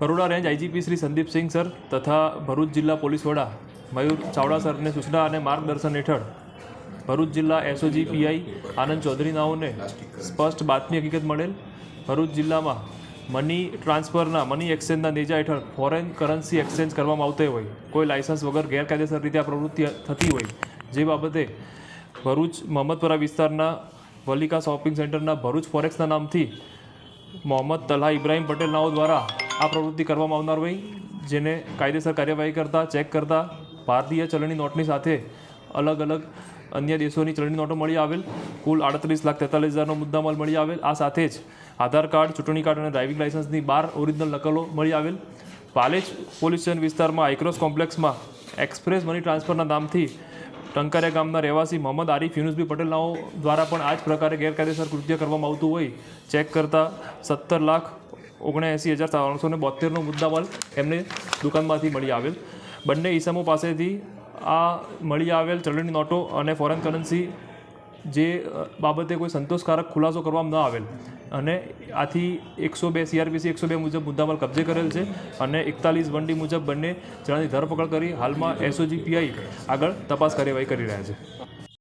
Baroda range IGP Shri Sandeepsinh sir તથા ભરૂચ જિલ્લા police વડા મયુર ચાવડા સરને સૂચના અને માર્ગદર્શન હેઠળ ભરૂચ જિલ્લા એસઓજી પીઆઈ આનંદ ચૌધરીનાઓને સ્પષ્ટ બાતમી હકીકત મળેલ. ભરૂચ જિલ્લામાં મની ટ્રાન્સફરના, મની એક્સચેન્જના નેજા હેઠળ ફોરેન કરન્સી એક્સચેન્જ કરવામાં આવતી હોય. કોઈ લાયસન્સ વગર ગેરકાયદેસર રીતે આ પ્રવૃત્તિ થતી હોય. જે બાબતે ભરૂચ મોહમ્મદપરા વિસ્તારના વલિકા શોપિંગ સેન્ટરના ભરૂચ ફોરેક્સના નામથી મોહમ્મદ તલ્હા ઇબ્રાહીમ પટેલ નાઓ દ્વારા આ પ્રવૃત્તિ કરવામાં આવનાર હોય, જેને કાયદેસર કાર્યવાહી કરતા, ચેક કરતા, ભારતીય ચલણી નોટની સાથે અલગ અલગ અન્ય દેશોની ચલણી નોટો મળી આવેલ. કુલ આડત્રીસ લાખ તેતાલીસ હજારનો મુદ્દામાલ મળી આવેલ. આ સાથે જ આધાર કાર્ડ, ચૂંટણી કાર્ડ અને ડ્રાઇવિંગ લાઇસન્સની બાર ઓરિજિનલ નકલો મળી આવેલ. પાલેજ પોલીસ સ્ટેશન વિસ્તારમાં આઇક્રોસ કોમ્પ્લેક્સમાં એક્સપ્રેસ મની ટ્રાન્સફરના નામથી ટંકારિયા ગામના રહેવાસી મોહમ્મદ આરીફ યુનુસબી પટેલનાઓ દ્વારા પણ આ જ પ્રકારે ગેરકાયદેસર કૃત્ય કરવામાં આવતું હોય. ચેક કરતાં સત્તર લાખ ઓગણએંસી હજાર ત્રણસો ને બોતેરનો મુદ્દામાલ એમને દુકાનમાંથી મળી આવેલ. બંને ઈસમો પાસેથી આ મળી આવેલ ચલણી નોટો અને ફોરેન કરન્સી જે બાબતે કોઈ સંતોષકારક ખુલાસો કરવામાં ન આવેલ. અને આથી એકસો બે સીઆરપીસી એકસો બે મુજબ મુદ્દામાલ કબજે કરેલ છે અને એકતાલીસ વનડી મુજબ બંને જણાની ધરપકડ કરી હાલમાં એસઓજી પીઆઈ આગળ તપાસ કાર્યવાહી કરી રહ્યા છે.